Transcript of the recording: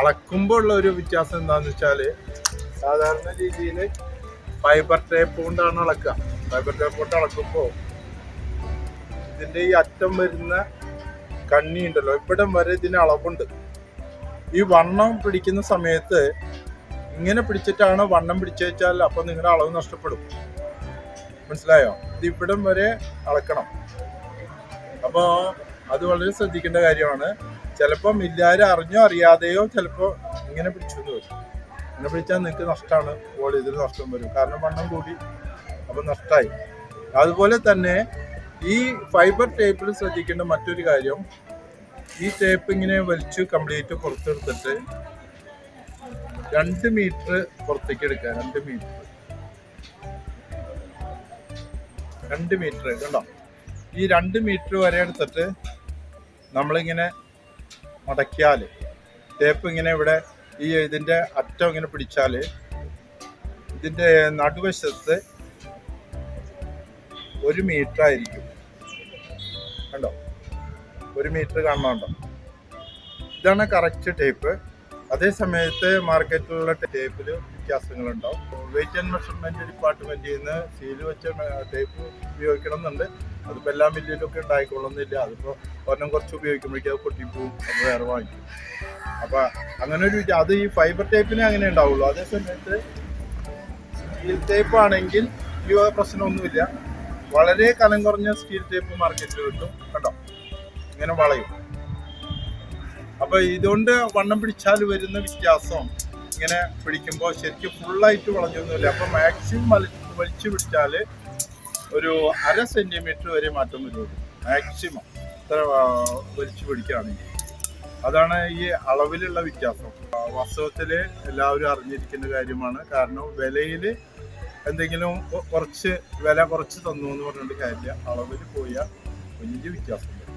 അളക്കുമ്പോൾ ഉള്ള ഒരു വ്യത്യാസം എന്താന്ന് വെച്ചാൽ സാധാരണ രീതിയിൽ ഫൈബർ ടേപ്പ് കൊണ്ടാണ് അളക്കുക. ഫൈബർ ടേപ്പ് കൊണ്ട് അളക്കുമ്പോൾ ഇതിന്റെ ഈ അറ്റം വരുന്ന കണ്ണി ഉണ്ടല്ലോ ഇവിടം വരെ ഇതിന് അളവുണ്ട്. ഈ വണ്ണം പിടിക്കുന്ന സമയത്ത് ഇങ്ങനെ പിടിച്ചിട്ടാണ് വണ്ണം പിടിച്ചു വെച്ചാൽ അപ്പൊ നിങ്ങളുടെ അളവ് നഷ്ടപ്പെടും. മനസ്സിലായോ? ഇത് ഇവിടം വരെ അളക്കണം. അപ്പോൾ അത് വളരെ ശ്രദ്ധിക്കേണ്ട കാര്യമാണ്. ചിലപ്പോൾ മില്ലാര് അറിഞ്ഞോ അറിയാതെയോ ചിലപ്പോൾ ഇങ്ങനെ പിടിച്ചു എന്ന് വരും. ഇങ്ങനെ പിടിച്ചാൽ നിങ്ങൾക്ക് നഷ്ടമാണ് വോളിയത്തിൽ നഷ്ടം വരും. കാരണം വണ്ണം കൂടി അപ്പം നഷ്ടമായി അതുപോലെ തന്നെ ഈ ഫൈബർ ടേപ്പിൽ ശ്രദ്ധിക്കേണ്ട മറ്റൊരു കാര്യം ഈ ടേപ്പ് ഇങ്ങനെ വലിച്ചു കംപ്ലീറ്റ് പുറത്തെടുത്തിട്ട് രണ്ട് മീറ്റർ പുറത്തേക്ക് എടുക്കുക. രണ്ട് മീറ്റർ രണ്ട് മീറ്റർ കണ്ടോ? ഈ രണ്ട് മീറ്റർ വരെ എടുത്തിട്ട് നമ്മളിങ്ങനെ മടക്കിയാൽ ടേപ്പ് ഇങ്ങനെ ഇവിടെ ഈ ഇതിന്റെ അറ്റം ഇങ്ങനെ പിടിച്ചാൽ ഇതിന്റെ നടുവശത്ത് ഒരു മീറ്റർ ആയിരിക്കും. കണ്ടോ? ഒരു മീറ്റർ കാണുന്നുണ്ടോ ഇതാണ് കറക്റ്റ് ടേപ്പ് അതേ സമയത്ത് മാർക്കറ്റിലുള്ള ടേപ്പിൽ വ്യത്യാസങ്ങളുണ്ടാവും. വെയിറ്റ് ആൻഡ് മെഷർമെന്റ് ഡിപ്പാർട്ട്മെന്റിൽ നിന്ന് സീൽ വെച്ച ടേപ്പ് ഉപയോഗിക്കണം എന്നുണ്ട് അതിപ്പോൾ എല്ലാ മില്ലിലൊക്കെ ഉണ്ടായിക്കൊള്ളുന്നില്ല. അതിപ്പോൾ ഒരെണ്ണം കുറച്ച് ഉപയോഗിക്കുമ്പോഴേക്കും അത് പൊട്ടിപ്പോവും. അത് വേറെ വാങ്ങിക്കും. അപ്പോൾ അങ്ങനെ ഒരു അത് ഈ ഫൈബർ ടേപ്പിനെ അങ്ങനെ ഉണ്ടാവുള്ളൂ. അതേ സമയത്ത് സ്റ്റീൽ ടേപ്പ് ആണെങ്കിൽ ഈ പ്രശ്നമൊന്നുമില്ല. വളരെ കനം കുറഞ്ഞ സ്റ്റീൽ ടേപ്പ് മാർക്കറ്റിൽ കിട്ടും. കണ്ടോ? ഇങ്ങനെ വളയും. അപ്പൊ ഇതുകൊണ്ട് വണ്ണം പിടിച്ചാൽ വരുന്ന വ്യത്യാസം ഇങ്ങനെ പിടിക്കുമ്പോൾ ശരിക്കും ഫുള്ളായിട്ട് വളഞ്ഞൊന്നുമില്ല. അപ്പൊ മാക്സിമം വലിച്ചു പിടിച്ചാൽ ഒരു അര സെന്റിമീറ്റർ വരെ മാറ്റം വരുള്ളൂ. മാക്സിമം ഇത്ര വലിച്ചു പിടിക്കുകയാണെങ്കിൽ. അതാണ് ഈ അളവിലുള്ള വ്യത്യാസം. വാസ്തവത്തിൽ എല്ലാവരും അറിഞ്ഞിരിക്കുന്ന കാര്യമാണ്. കാരണം വിലയിൽ എന്തെങ്കിലും കുറച്ച് വില കുറച്ച് തന്നു എന്ന് പറഞ്ഞിട്ട് കാര്യമില്ല. അളവിൽ പോയാൽ വലിയ വ്യത്യാസം വരും